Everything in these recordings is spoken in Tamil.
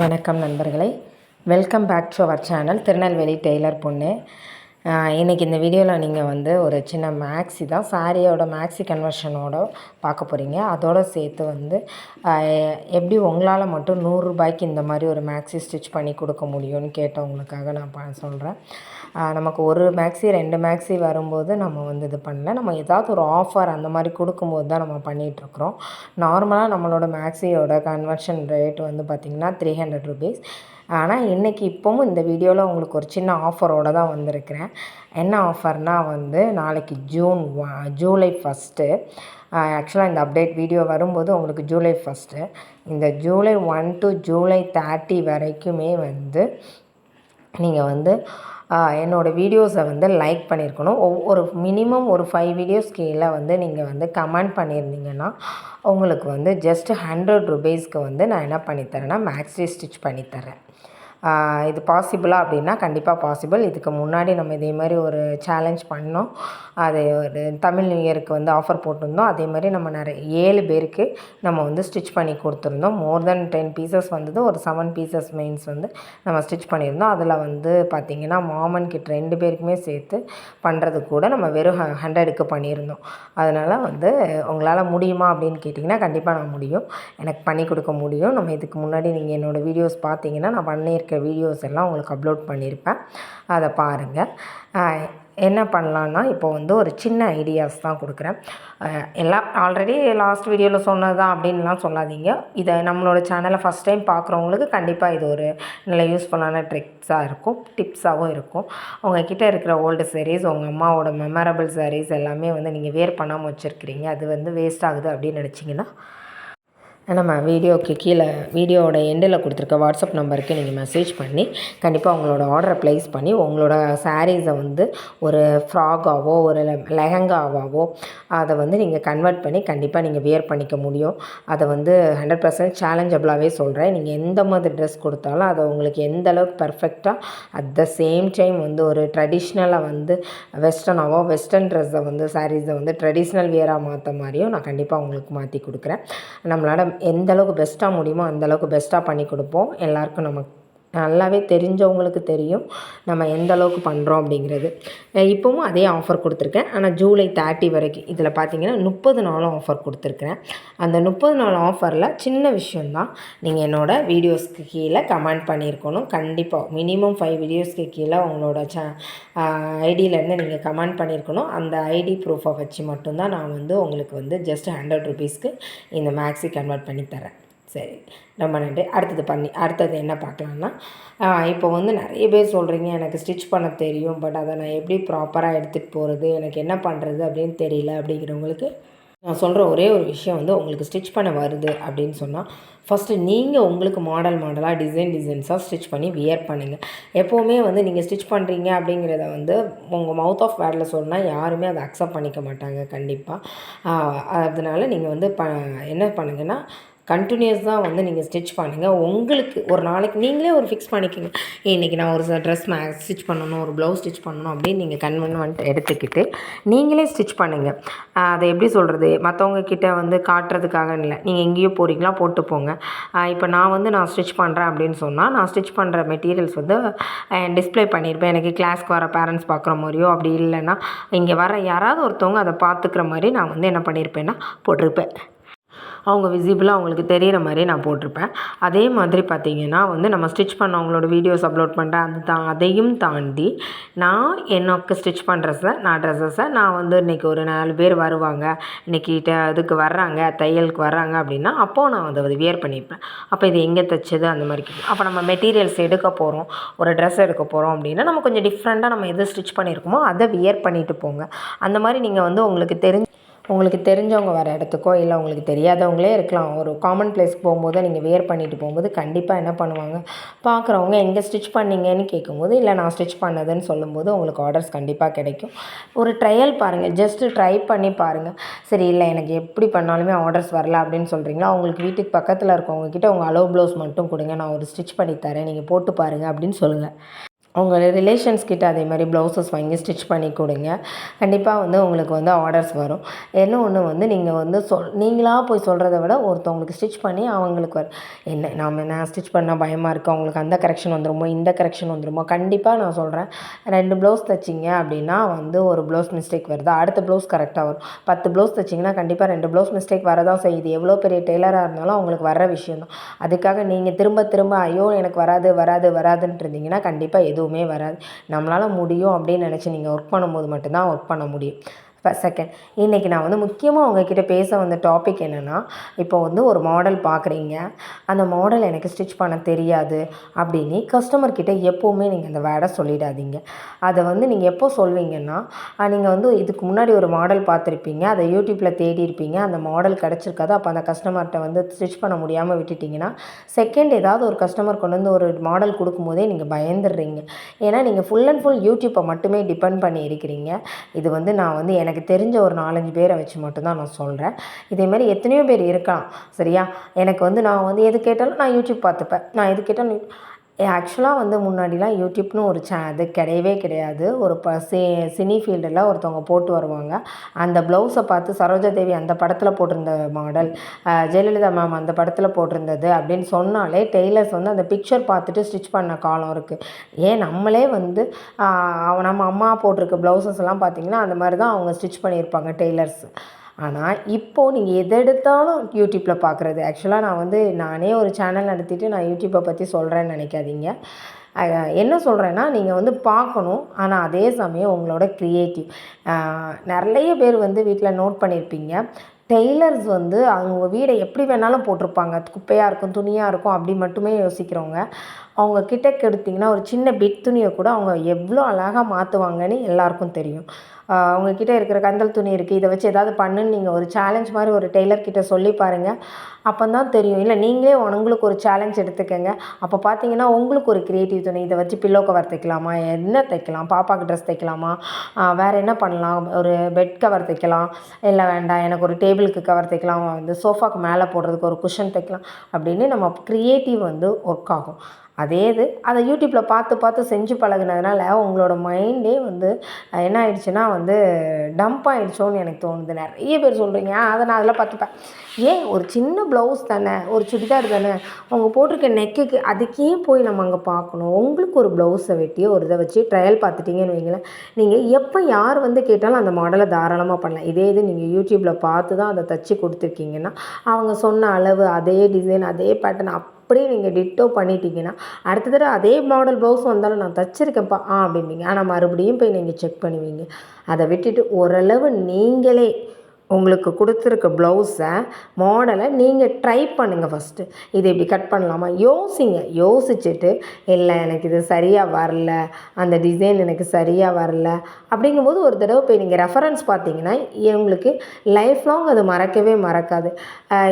வணக்கம் நண்பர்களே. Welcome back to our channel Tirunelveli tailor பொண்ணு. இன்றைக்கி இந்த வீடியோவில் நீங்கள் வந்து ஒரு சின்ன மேக்ஸி தான் சாரியோட மேக்ஸி கன்வர்ஷனோட பார்க்க போகிறீங்க அதோடு சேர்த்து வந்து எப்படி உங்களால் மட்டும் நூறுரூபாய்க்கு இந்த மாதிரி ஒரு மேக்ஸி ஸ்டிச் பண்ணி கொடுக்க முடியும்னு கேட்டவங்களுக்காக நான் ப சொல்கிறேன் நமக்கு ஒரு மேக்ஸி ரெண்டு மேக்ஸி வரும்போது நம்ம வந்து இது பண்ணல. நம்ம ஏதாவது ஒரு ஆஃபர் அந்த மாதிரி கொடுக்கும்போது தான் நம்ம பண்ணிகிட்ருக்குறோம் நார்மலாக நம்மளோட மேக்ஸியோட கன்வர்ஷன் ரேட் வந்து பார்த்திங்கன்னா த்ரீ ஹண்ட்ரட் ருபீஸ் ஆனால் இன்றைக்கி இப்போவும் இந்த வீடியோவில் உங்களுக்கு ஒரு சின்ன ஆஃபரோடு தான் வந்திருக்கிறேன். என்ன ஆஃபர்னால் வந்து நாளைக்கு ஜூன் ஜூலை ஃபஸ்ட்டு ஆக்சுவலாக இந்த அப்டேட் வீடியோ வரும்போது உங்களுக்கு ஜூலை ஃபஸ்ட்டு இந்த July one to July thirty வரைக்குமே வந்து நீங்கள் வந்து என்னோடய வீடியோஸை வந்து லைக் பண்ணியிருக்கணும். ஒவ்வொரு மினிமம் ஒரு ஃபைவ் வீடியோஸ் கீழே வந்து நீங்கள் வந்து கமெண்ட் பண்ணியிருந்தீங்கன்னா உங்களுக்கு வந்து ஜஸ்ட் ஹண்ட்ரட் ருபீஸ்க்கு வந்து நான் என்ன பண்ணித்தரேன்னா மேக்ஸி ஸ்டிச் பண்ணித்தரேன். இது பாசிபிளா அப்படின்னா கண்டிப்பாக பாசிபிள் இதுக்கு முன்னாடி நம்ம இதே மாதிரி ஒரு சேலஞ்ச் பண்ணோம். அது ஒரு தமிழ் நியூ இயருக்கு வந்து ஆஃபர் போட்டிருந்தோம். அதே மாதிரி நம்ம நிறைய ஏழு பேருக்கு நம்ம வந்து ஸ்டிச் பண்ணி கொடுத்துருந்தோம். மோர் தென் டென் பீசஸ் வந்தது. ஒரு செவன் பீசஸ் மெயின்ஸ் வந்து நம்ம ஸ்டிச் பண்ணியிருந்தோம். அதில் வந்து பார்த்திங்கன்னா மாமன் கிட் ரெண்டு பேருக்குமே சேர்த்து பண்ணுறது கூட நம்ம வெறும் ஹண்ட்ரடுக்கு பண்ணியிருந்தோம். அதனால் வந்து உங்களால் முடியுமா அப்படின்னு கேட்டிங்கன்னா கண்டிப்பாக நான் முடியும். எனக்கு பண்ணி கொடுக்க முடியும். நம்ம இதுக்கு முன்னாடி நீங்கள் என்னோடய வீடியோஸ் பார்த்தீங்கன்னா நான் பண்ணியிருக்கேன். இருக்கிற வீடியோஸ் எல்லாம் உங்களுக்கு அப்லோட் பண்ணியிருப்பேன். அதை பாருங்கள் என்ன பண்ணலான்னா இப்போ வந்து ஒரு சின்ன ஐடியாஸ் தான் கொடுக்குறேன். எல்லாம் ஆல்ரெடி லாஸ்ட் வீடியோவில் சொன்னது தான் அப்படின்லாம் சொல்லாதீங்க. இதை நம்மளோட சேனலை ஃபஸ்ட் டைம் பார்க்குறவங்களுக்கு கண்டிப்பாக இது ஒரு நல்ல யூஸ்ஃபுல்லான ட்ரிக்ஸாக இருக்கும் டிப்ஸாகவும் இருக்கும். உங்ககிட்ட இருக்கிற ஓல்டு sarees உங்கள் அம்மாவோட மெமரபிள் sarees எல்லாமே வந்து நீங்கள் வேர் பண்ணாமல் வச்சுருக்கிறீங்க. அது வந்து வேஸ்ட் ஆகுது அப்படின்னு நினச்சிங்கன்னா நம்ம வீடியோக்கு கீழே வீடியோவோட எண்டில் கொடுத்துருக்க வாட்ஸ்அப் நம்பருக்கு நீங்கள் மெசேஜ் பண்ணி கண்டிப்பாக உங்களோட ஆர்டரை ப்ளேஸ் பண்ணி உங்களோட சாரீஸை வந்து ஒரு ஃப்ராகாவோ ஒரு லெஹங்காவாவோ அதை வந்து நீங்கள் கன்வெர்ட் பண்ணி கண்டிப்பாக நீங்கள் வியர் பண்ணிக்க முடியும். அதை வந்து ஹண்ட்ரட் பர்சன்ட் சேலஞ்சபிளாகவே சொல்கிறேன் நீங்கள் எந்த மாதிரி ட்ரெஸ் கொடுத்தாலும் அதை உங்களுக்கு எந்த அளவுக்கு பர்ஃபெக்டாக அட் த சேம் டைம் வந்து ஒரு ட்ரெடிஷ்னலாக வந்து வெஸ்டர்னாவோ வெஸ்டர்ன் ட்ரெஸ்ஸை வந்து சாரீஸை வந்து ட்ரெடிஷ்னல் வியராக மாற்ற மாதிரியும் நான் கண்டிப்பாக உங்களுக்கு மாற்றி கொடுக்குறேன். நம்மளோட எந்த அளவுக்கு பெஸ்ட்டாக முடியுமோ அந்த அளவுக்கு பெஸ்ட்டாக பண்ணி கொடுப்போம். எல்லாருக்கும் நம்ம நல்லாவே தெரிஞ்சவங்களுக்கு தெரியும் நம்ம எந்த அளவுக்கு பண்ணுறோம் அப்படிங்கிறது. இப்போவும் அதே ஆஃபர் கொடுத்துருக்கேன். ஆனால் ஜூலை தேர்ட்டி வரைக்கும் இதில் பார்த்தீங்கன்னா முப்பது நாளும் ஆஃபர் கொடுத்துருக்குறேன். அந்த முப்பது நாள் ஆஃபரில் சின்ன விஷயந்தான் நீங்கள் என்னோடய வீடியோஸ்க்கு கீழே கமெண்ட் பண்ணியிருக்கணும். கண்டிப்பாக மினிமம் ஃபைவ் வீடியோஸ்க்கு கீழே உங்களோட சே ஐடியிலேருந்து நீங்கள் கமெண்ட் பண்ணியிருக்கணும். அந்த ஐடி ப்ரூஃபை வச்சு மட்டும்தான் நான் வந்து உங்களுக்கு வந்து ஜஸ்ட் ஹண்ட்ரட் ருபீஸ்க்கு இந்த மேக்ஸி கன்வெர்ட் பண்ணி தரேன் சரி ரொம்ப நன்றி அடுத்தது பண்ணி அடுத்தது என்ன பார்க்கலான்னா இப்போ வந்து நிறைய பேர் சொல்கிறீங்க எனக்கு ஸ்டிச் பண்ண தெரியும் பட் அதை நான் எப்படி ப்ராப்பராக எடுத்துகிட்டு போகிறது எனக்கு என்ன பண்ணுறது அப்படின்னு தெரியல அப்படிங்கிறவங்களுக்கு நான் சொல்கிற ஒரே ஒரு விஷயம் வந்து உங்களுக்கு ஸ்டிச் பண்ண வருது அப்படின்னு சொன்னால் ஃபஸ்ட்டு நீங்கள் உங்களுக்கு மாடல் மாடலாக டிசைன் டிசைன்ஸாக ஸ்டிச் பண்ணி வியர் பண்ணுங்கள் எப்போவுமே வந்து நீங்கள் ஸ்டிச் பண்ணுறீங்க அப்படிங்கிறத வந்து உங்கள் மவுத் ஆஃப் வேர்டில் சொன்னால் யாருமே அதை அக்செப்ட் பண்ணிக்க மாட்டாங்க கண்டிப்பாக அதனால் நீங்கள் வந்து ப என்ன பண்ணுங்கன்னா கண்டினியூஸ் தான் வந்து நீங்கள் ஸ்டிச் பண்ணுங்கள் உங்களுக்கு ஒரு நாளைக்கு நீங்களே ஒரு ஃபிக்ஸ் பண்ணிக்கோங்க. இன்றைக்கி நான் ஒரு ட்ரெஸ் மே ஸ்டிச் பண்ணணும் ஒரு ப்ளவுஸ் ஸ்டிச் பண்ணணும் அப்படின்னு நீங்கள் கன்வென்மெண்ட் எடுத்துக்கிட்டு நீங்களே ஸ்டிச் பண்ணுங்கள் அதை எப்படி சொல்கிறது மற்றவங்க கிட்ட வந்து காட்டுறதுக்காக இல்லை. நீங்கள் எங்கேயோ போகிறீங்களா போட்டு போங்க. இப்போ நான் வந்து நான் ஸ்டிச் பண்ணுறேன் அப்படின்னு சொன்னால் நான் ஸ்டிச் பண்ணுற மெட்டீரியல்ஸ் வந்து டிஸ்பிளே பண்ணியிருப்பேன் எனக்கு கிளாஸ்க்கு வர பேரண்ட்ஸ் பார்க்குற மாதிரியோ அப்படி இல்லைன்னா இங்கே வர யாராவது ஒருத்தவங்க அதை பார்த்துக்கிற மாதிரி நான் வந்து என்ன பண்ணியிருப்பேன்னா போட்டிருப்பேன். அவங்க விசிபிளாக அவங்களுக்கு தெரிகிற மாதிரி நான் போட்டிருப்பேன். அதே மாதிரி பார்த்தீங்கன்னா வந்து நம்ம ஸ்டிச் பண்ணவங்களோட வீடியோஸ் அப்லோட் பண்ணுறேன் அது தான் அதையும் தாண்டி நான் எனக்கு ஸ்டிச் பண்ணுறத நான் ட்ரெஸ்ஸஸை நான் வந்து இன்றைக்கி ஒரு நாலு பேர் வருவாங்க. இன்றைக்கி இதுக்கு வர்றாங்க தையலுக்கு வர்றாங்க அப்படின்னா அப்போது நான் வந்து அதை வியர் பண்ணியிருப்பேன் அப்போ இது எங்கே தைச்சது அந்த மாதிரி அப்போ நம்ம மெட்டீரியல்ஸ் எடுக்க போகிறோம் ஒரு ட்ரெஸ் எடுக்க போகிறோம் அப்படின்னா நம்ம கொஞ்சம் டிஃப்ரெண்ட்டாக நம்ம எது ஸ்டிச் பண்ணியிருக்கோமோ அதை வியர் பண்ணிட்டு போங்க. அந்த மாதிரி நீங்கள் வந்து உங்களுக்கு தெரிஞ்ச உங்களுக்கு தெரிஞ்சவங்க வர இடத்துக்கோ இல்லை உங்களுக்கு தெரியாதவங்களே இருக்கலாம். ஒரு காமன் பிளேஸ்க்கு போகும்போது நீங்கள் வியர் பண்ணிட்டு போகும்போது கண்டிப்பாக என்ன பண்ணுவாங்க? பார்க்குறவங்க எங்கே ஸ்டிச் பண்ணீங்கன்னு கேட்கும்போது இல்லை நான் ஸ்டிச் பண்ணதுன்னு சொல்லும்போது உங்களுக்கு ஆர்டர்ஸ் கண்டிப்பாக கிடைக்கும். ஒரு ட்ரையல் பாருங்கள் ஜஸ்ட்டு ட்ரை பண்ணி பாருங்கள் சரி இல்லை எனக்கு எப்படி பண்ணாலுமே ஆர்டர்ஸ் வரல அப்படின்னு சொல்கிறீங்களா உங்களுக்கு வீட்டுக்கு பக்கத்தில் இருக்கவங்க கிட்டே உங்கள் அலோ ப்ளவுஸ் மட்டும் கொடுங்க. நான் ஒரு ஸ்டிச் பண்ணி தரேன். நீங்கள் போட்டு பாருங்கள் அப்படின்னு சொல்லுங்கள் உங்கள் ரிலேஷன்ஸ்கிட்ட அதே மாதிரி ப்ளவுசஸ் வாங்கி ஸ்டிச் பண்ணி கொடுங்க. கண்டிப்பாக வந்து உங்களுக்கு வந்து ஆர்டர்ஸ் வரும். என்ன ஒன்று வந்து நீங்கள் வந்து சொல் நீங்களாக போய் சொல்கிறத விட ஒருத்தவங்களுக்கு ஸ்டிச் பண்ணி அவங்களுக்கு வர என்ன நாம் நான் ஸ்டிச் பண்ணால் பயமாக இருக்குது அவங்களுக்கு அந்த கரெக்ஷன் வந்துருமோ? இந்த கரெக்ஷன் வந்துருமோ? கண்டிப்பாக நான் சொல்கிறேன் ரெண்டு ப்ளவுஸ் தைச்சிங்க அப்படின்னா வந்து ஒரு ப்ளவுஸ் மிஸ்டேக் வருது. அடுத்த ப்ளவுஸ் கரெக்டாக வரும். பத்து ப்ளவுஸ் தைச்சிங்கன்னா கண்டிப்பாக ரெண்டு ப்ளவுஸ் மிஸ்டேக் வரதான் செய்யுது. எவ்வளோ பெரிய டெய்லராக இருந்தாலும் அவங்களுக்கு வர விஷயம் தான் அதுக்காக நீங்கள் திரும்ப திரும்ப ஐயோ எனக்கு வராது வராது வராதுன்ட்டு இருந்தீங்கன்னா கண்டிப்பாக எதுவும் வராது. நம்மளால் முடியும் அப்படின்னு நினச்சி நீங்கள் ஒர்க் பண்ணும்போது மட்டும்தான் ஒர்க் பண்ண முடியும். செகண்ட் இன்றைக்கி நான் வந்து முக்கியமாக உங்ககிட்ட பேச வந்த டாபிக் என்னென்னா இப்போ வந்து ஒரு மாடல் பார்க்குறீங்க அந்த மாடல் எனக்கு ஸ்டிச் பண்ண தெரியாது அப்படின்னு கஸ்டமர் கிட்ட எப்போவுமே நீங்கள் அந்த வேடை சொல்லிடாதீங்க. அதை வந்து நீங்கள் எப்போ சொல்வீங்கன்னா நீங்கள் வந்து இதுக்கு முன்னாடி ஒரு மாடல் பார்த்துருப்பீங்க அதை யூடியூப்பில் தேடி இருப்பீங்க. அந்த மாடல் கிடச்சிருக்காது. அப்போ அந்த கஸ்டமர்கிட்ட வந்து ஸ்டிச் பண்ண முடியாமல் விட்டுட்டிங்கன்னா செகண்ட் ஏதாவது ஒரு கஸ்டமர் கொண்டு வந்து ஒரு மாடல் கொடுக்கும்போதே நீங்கள் பயந்துடுறீங்க. ஏன்னா நீங்கள் ஃபுல் அண்ட் ஃபுல் யூடியூப்பை மட்டுமே டிபெண்ட் பண்ணி இருக்கிறீங்க. இது வந்து நான் வந்து எனக்கு எனக்கு தெரிஞ்ச ஒரு நாலஞ்சு பேரை வச்சு மட்டும்தான் நான் சொல்கிறேன் இதே மாதிரி எத்தனையோ பேர் இருக்கலாம். சரியா? எனக்கு வந்து நான் வந்து எது கேட்டாலும் நான் யூடியூப் பார்த்துப்பேன். நான் எது கேட்டாலும் ஆக்சுவலாக வந்து முன்னாடிலாம் யூடியூப்னு ஒரு சே இது கிடையவே கிடையாது. ஒரு ப சி சினி ஃபீல்டில் ஒருத்தவங்க போட்டு வருவாங்க. அந்த ப்ளவுஸை பார்த்து சரோஜா தேவி அந்த படத்தில் போட்டிருந்த மாடல் ஜெயலலிதா மேம் அந்த படத்தில் போட்டிருந்தது அப்படின்னு சொன்னாலே டெய்லர்ஸ் வந்து அந்த பிக்சர் பார்த்துட்டு ஸ்டிச் பண்ண காலம் இருக்குது ஏன் நம்மளே வந்து நம்ம அம்மா போட்டிருக்க ப்ளவுசஸ்லாம் பார்த்திங்கன்னா அந்த மாதிரி தான் அவங்க ஸ்டிச் பண்ணியிருப்பாங்க டெய்லர்ஸ். ஆனால் இப்போது நீங்கள் எது எடுத்தாலும் யூடியூப்பில் பார்க்குறது ஆக்சுவலாக நான் வந்து நானே ஒரு சேனல் நடத்திட்டு நான் யூடியூப்பை பற்றி சொல்கிறேன்னு நினைக்காதீங்க. என்ன சொல்கிறேன்னா நீங்கள் வந்து பார்க்கணும். ஆனால் அதே சமயம் உங்களோட க்ரியேட்டிவ் நிறைய பேர் வந்து வீட்டில் நோட் பண்ணியிருப்பீங்க டெய்லர்ஸ் வந்து அவங்க வீடை எப்படி வேணாலும் போட்டிருப்பாங்க. குப்பையாக இருக்கும் துணியாக இருக்கும் அப்படி மட்டுமே யோசிக்கிறவங்க. அவங்க கிட்டே எடுத்திங்கன்னா ஒரு சின்ன பிட் துணியை கூட அவங்க எவ்வளோ அழகாக மாற்றுவாங்கன்னு எல்லாருக்கும் தெரியும். அவங்கக்கிட்ட இருக்கிற கந்தல் துணி இருக்குது இதை வச்சு ஏதாவது பண்ணுன்னு நீங்கள் ஒரு சேலஞ்ச் மாதிரி ஒரு டெய்லர்கிட்ட சொல்லி பாருங்கள் அப்போ தான் தெரியும். இல்லை நீங்களே உங்களுக்கு ஒரு சேலஞ்ச் எடுத்துக்கங்க. அப்போ பார்த்தீங்கன்னா உங்களுக்கு ஒரு க்ரியேட்டிவ் துணி. இதை வச்சு பில்லோ கவர் தைக்கலாமா? என்ன தைக்கலாம்? பாப்பாவுக்கு ட்ரெஸ் தைக்கலாமா? வேறு என்ன பண்ணலாம்? ஒரு பெட் கவர் தைக்கலாம். இல்லை வேண்டாம். எனக்கு ஒரு டேபிளுக்கு கவர் தைக்கலாம். வந்து சோஃபாக்கு மேலே போடுறதுக்கு ஒரு குஷன் தைக்கலாம். அப்படின்னு நம்ம க்ரியேட்டிவ் வந்து ஒர்க் ஆகும். அதே இது அதை யூடியூப்பில் பார்த்து பார்த்து செஞ்சு பழகுனதுனால உங்களோட மைண்டே வந்து என்ன ஆயிடுச்சுன்னா வந்து டம்ப் ஆகிடுச்சோன்னு எனக்கு தோணுது. நிறைய பேர் சொல்கிறீங்க அதை நான் அதெல்லாம் பார்த்துப்பேன். ஏன் ஒரு சின்ன ப்ளவுஸ் தானே ஒரு சுடிதார் தானே அவங்க போட்டிருக்க நெக்குக்கு அதுக்கே போய் நம்ம அங்கே பார்க்கணும். உங்களுக்கு ஒரு ப்ளவுஸை வெட்டி ஒரு இதை வச்சு ட்ரையல் பார்த்துட்டிங்கன்னு வைங்களேன். நீங்கள் எப்போ யார் வந்து கேட்டாலும் அந்த மாடலை தாராளமாக பண்ணலாம். இதே இது நீங்கள் யூடியூப்பில் பார்த்து தான் அதை தச்சு கொடுத்துருக்கீங்கன்னா அவங்க சொன்ன அளவு அதே டிசைன் அதே பேட்டர்ன் அப்படியே நீங்கள் டிட்டோ பண்ணிட்டீங்கன்னா அடுத்த தடவை அதே மாடல் ப்ளவுஸ் வந்தாலும் நான் தச்சிருக்கேன்ப்பா ஆ அப்படிம்பீங்க. ஆனால் மறுபடியும் போய் நீங்கள் செக் பண்ணுவீங்க. அதை விட்டுட்டு ஓரளவு நீங்களே உங்களுக்கு கொடுத்துருக்க ப்ளவுஸை மாடலை நீங்கள் ட்ரை பண்ணுங்கள் ஃபஸ்ட்டு இது இப்படி கட் பண்ணலாமா? யோசிங்க. யோசிச்சுட்டு இல்லை எனக்கு இது சரியாக வரல. அந்த டிசைன் எனக்கு சரியாக வரல. அப்படிங்கும்போது ஒரு தடவை போய் நீங்கள் ரெஃபரன்ஸ் பார்த்தீங்கன்னா உங்களுக்கு லைஃப் லாங் அது மறக்கவே மறக்காது.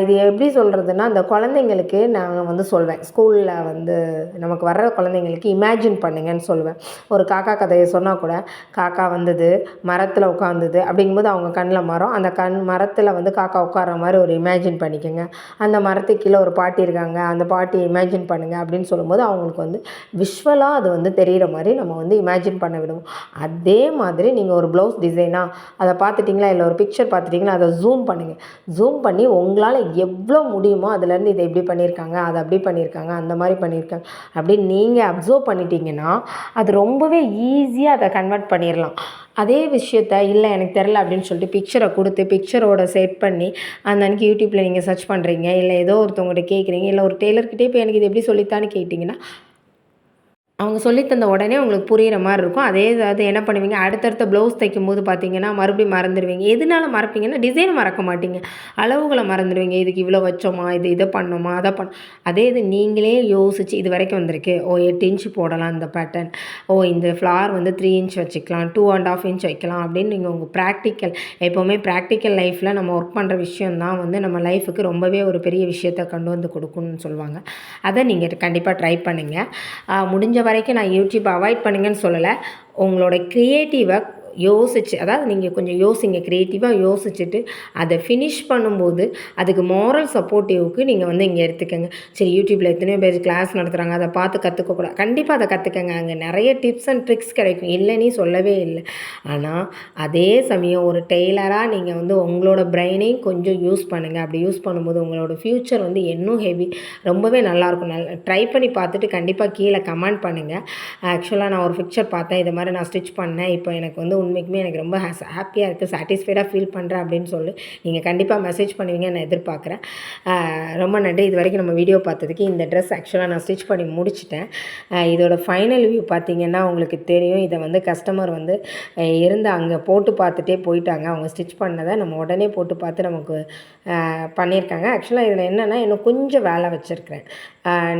இது எப்படி சொல்கிறதுனா அந்த குழந்தைங்களுக்கு நான் வந்து சொல்வேன். ஸ்கூலில் வந்து நமக்கு வர்ற குழந்தைங்களுக்கு இமேஜின் பண்ணுங்கன்னு சொல்லுவேன் ஒரு காக்கா கதையை சொன்னால் கூட காக்கா வந்தது மரத்தில் உட்காந்துது அப்படிங்கும்போது அவங்க கண்ணில் மரம் அந்த க கண் மரத்தில் வந்து காக்கா உட்கார மாதிரி ஒரு இமேஜின் பண்ணிக்கோங்க. அந்த மரத்துக்கு கீழே ஒரு பாட்டி இருக்காங்க. அந்த பாட்டியை இமேஜின் பண்ணுங்கள் அப்படின்னு சொல்லும்போது அவங்களுக்கு வந்து விஷுவலாக அது வந்து தெரிகிற மாதிரி நம்ம வந்து இமேஜின் பண்ண விடுவோம். அதே மாதிரி நீங்கள் ஒரு ப்ளவுஸ் டிசைனாக அதை பார்த்துட்டிங்களா? இல்லை ஒரு பிக்சர் பார்த்துட்டிங்களா? அதை ஜூம் பண்ணுங்கள் ஜூம் பண்ணி உங்களால் எவ்வளோ முடியுமோ அதுலேருந்து இதை எப்படி பண்ணியிருக்காங்க அதை அப்படி பண்ணியிருக்காங்க அந்த மாதிரி பண்ணியிருக்காங்க அப்படின்னு நீங்கள் அப்சர்வ் பண்ணிட்டீங்கன்னா அது ரொம்பவே ஈஸியாக அதை கன்வெர்ட் பண்ணிடலாம் அதே விஷயத்த இல்லை எனக்கு தெரில அப்படின்னு சொல்லிட்டு பிக்சரை கொடுத்து பிக்சரோட செட் பண்ணி அந்த அன்றைக்கி யூடியூப்பில் நீங்கள் சர்ச் பண்ணுறீங்க இல்லை ஏதோ ஒருத்தவங்கள்ட்ட கேட்குறீங்க இல்லை ஒரு டெய்லர்கிட்டே இப்போ எனக்கு இது எப்படி சொல்லித்தான்னு கேட்டிங்கன்னா அவங்க சொல்லித்தந்த உடனே உங்களுக்கு புரிகிற மாதிரி இருக்கும். அதே அது என்ன பண்ணுவீங்க? அடுத்தடுத்த ப்ளவுஸ் தைக்கும் போது பார்த்தீங்கன்னா மறுபடியும் மறந்துடுவீங்க. எதனால மறப்பீங்கன்னா டிசைன் மறக்க மாட்டீங்க. அளவுகளை மறந்துடுவீங்க. இதுக்கு இவ்வளோ வச்சோமா? இது இதை பண்ணோமா? அதை பண்ண அதே இது நீங்களே யோசிச்சு இது வரைக்கும் வந்திருக்கு. ஓ எட்டு இன்ச் போடலாம் இந்த பேட்டர்ன் ஓ இந்த ஃப்ளார் வந்து த்ரீ இன்ச் வச்சுக்கலாம். டூ அண்ட் ஆஃப் இன்ச் வைக்கலாம். அப்படின்னு நீங்கள் உங்கள் ப்ராக்டிக்கல் எப்போவுமே ப்ராக்டிக்கல் லைஃப்பில் நம்ம ஒர்க் பண்ணுற விஷயம் தான் வந்து நம்ம லைஃபுக்கு ரொம்பவே ஒரு பெரிய விஷயத்தை கொண்டு வந்து கொடுக்கணும்னு சொல்லுவாங்க. அதை நீங்கள் கண்டிப்பாக ட்ரை பண்ணுங்கள் முடிஞ்ச வரைக்கும் நான் யூடியூப் அவாய்ட் பண்ணுங்கன்னு சொல்லலை. உங்களோட க்ரியேட்டிவை யோசிச்சு அதாவது நீங்கள் கொஞ்சம் யோசிங்க க்ரியேட்டிவாக யோசிச்சுட்டு அதை ஃபினிஷ் பண்ணும்போது அதுக்கு மாரல் சப்போர்ட்டிவ்க்கு நீங்கள் வந்து இங்கே எடுத்துக்கோங்க. சரி யூடியூப்பில் எத்தனையோ பேர் கிளாஸ் நடத்துகிறாங்க அதை பார்த்து கற்றுக்கக்கூடாது கண்டிப்பாக அதை கற்றுக்கங்க அங்கே நிறைய டிப்ஸ் அண்ட் ட்ரிக்ஸ் கிடைக்கும். இல்லைன்னு சொல்லவே இல்லை. ஆனால் அதே சமயம் ஒரு டெய்லராக நீங்கள் வந்து உங்களோட பிரெயினையும் கொஞ்சம் யூஸ் பண்ணுங்கள் அப்படி யூஸ் பண்ணும்போது உங்களோட ஃப்யூச்சர் வந்து இன்னும் ஹெவி ரொம்பவே நல்லாயிருக்கும் நல் ட்ரை பண்ணி பார்த்துட்டு கண்டிப்பாக கீழே கமெண்ட் பண்ணுங்கள் ஆக்சுவலாக நான் ஒரு பிக்சர் பார்த்தேன். இது மாதிரி நான் ஸ்டிச் பண்ணேன். இப்போ எனக்கு வந்து உண்மைக்குமே எனக்கு ரொம்ப ஹாப்பியாக இருக்குது சாட்டிஸ்ஃபைடாக ஃபீல் பண்ணுறேன் அப்படின்னு சொல்லி. நீங்கள் கண்டிப்பாக மெசேஜ் பண்ணுவீங்க நான் எதிர்பார்க்குறேன். ரொம்ப நன்றி. இது வரைக்கும் நம்ம வீடியோ பார்த்ததுக்கு இந்த ட்ரெஸ் ஆக்சுவலாக நான் ஸ்டிச் பண்ணி முடிச்சிட்டேன். இதோட ஃபைனல் வியூ பார்த்தீங்கன்னா உங்களுக்கு தெரியும். இதை வந்து கஸ்டமர் வந்து இருந்து அங்கே போட்டு பார்த்துட்டே போயிட்டாங்க. அவங்க ஸ்டிச் பண்ணதை நம்ம உடனே போட்டு பார்த்து நமக்கு பண்ணியிருக்காங்க. ஆக்சுவலாக இதில் என்னென்னா இன்னும் கொஞ்சம் வேலை வச்சுருக்கிறேன்.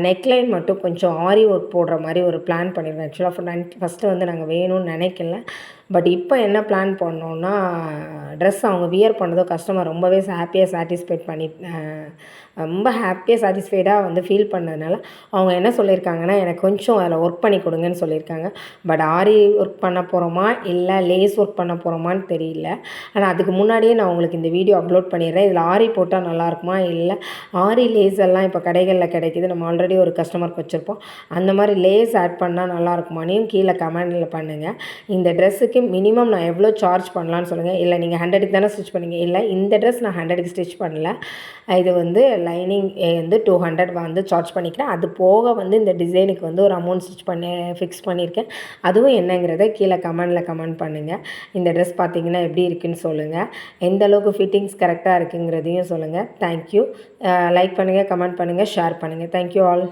நெக்லைன் மட்டும் கொஞ்சம் ஆரி ஒர்க் போடுற மாதிரி ஒரு பிளான் பண்ணியிருக்கேன் ஆக்சுவலாக ஃபஸ்ட்டு வந்து நாங்கள் வேணும்னு நினைக்கல. பட் இப்போ என்ன பிளான் பண்ணோன்னா ட்ரெஸ் அவங்க வியர் பண்ணதோ கஸ்டமர் ரொம்பவே ஹாப்பியாக சாட்டிஸ்ஃபைட் பண்ணி ரொம்ப ஹாப்பியாக சாட்டிஸ்ஃபைடாக வந்து ஃபீல் பண்ணதுனால அவங்க என்ன சொல்லியிருக்காங்கன்னா எனக்கு கொஞ்சம் அதில் ஒர்க் பண்ணி கொடுங்கன்னு சொல்லியிருக்காங்க. பட் ஆரி ஒர்க் பண்ண போகிறோமா இல்லை லேஸ் ஒர்க் பண்ண போகிறோமான்னு தெரியல. ஆனால் அதுக்கு முன்னாடியே நான் உங்களுக்கு இந்த வீடியோ அப்லோட் பண்ணிடுறேன். இதில் ஆரி போட்டால் நல்லா இருக்குமா? இல்லை ஆரி லேஸ் எல்லாம் இப்போ கடைகளில் கிடைக்கிது. நம்ம ஆல்ரெடி ஒரு கஸ்டமருக்கு வச்சுருப்போம். அந்த மாதிரி லேஸ் ஆட் பண்ணால் நல்லாயிருக்குமானையும் கீழே கமெண்டில் பண்ணுங்கள் இந்த ட்ரெஸ்ஸுக்கு மினிமம் நான் எவ்வளோ சார்ஜ் பண்ணலான்னு சொல்லுங்கள் இல்லை நீங்கள் ஹண்ட்ரடுக்கு தானே ஸ்டிச் பண்ணீங்க? இல்லை இந்த ட்ரெஸ் நான் ஹண்ட்ரடுக்கு ஸ்டிச் பண்ணல. இது வந்து லைனிங் வந்து டூ ஹண்ட்ரட் வந்து சார்ஜ் பண்ணிக்கிறேன். அது போக வந்து இந்த டிசைனுக்கு வந்து ஒரு அமௌண்ட் ஸ்டிச் பண்ணி ஃபிக்ஸ் பண்ணியிருக்கேன். அதுவும் என்னங்கிறத கீழே கமெண்டில் கமெண்ட் பண்ணுங்கள் இந்த ட்ரெஸ் பார்த்தீங்கன்னா எப்படி இருக்குன்னு சொல்லுங்கள் எந்த அளவுக்கு ஃபிட்டிங்ஸ் கரெக்டாக இருக்குங்கிறதையும் சொல்லுங்கள் தேங்க்யூ லைக் பண்ணுங்கள் கமெண்ட் பண்ணுங்கள் ஷேர் பண்ணுங்கள் தேங்க்யூ ஆல்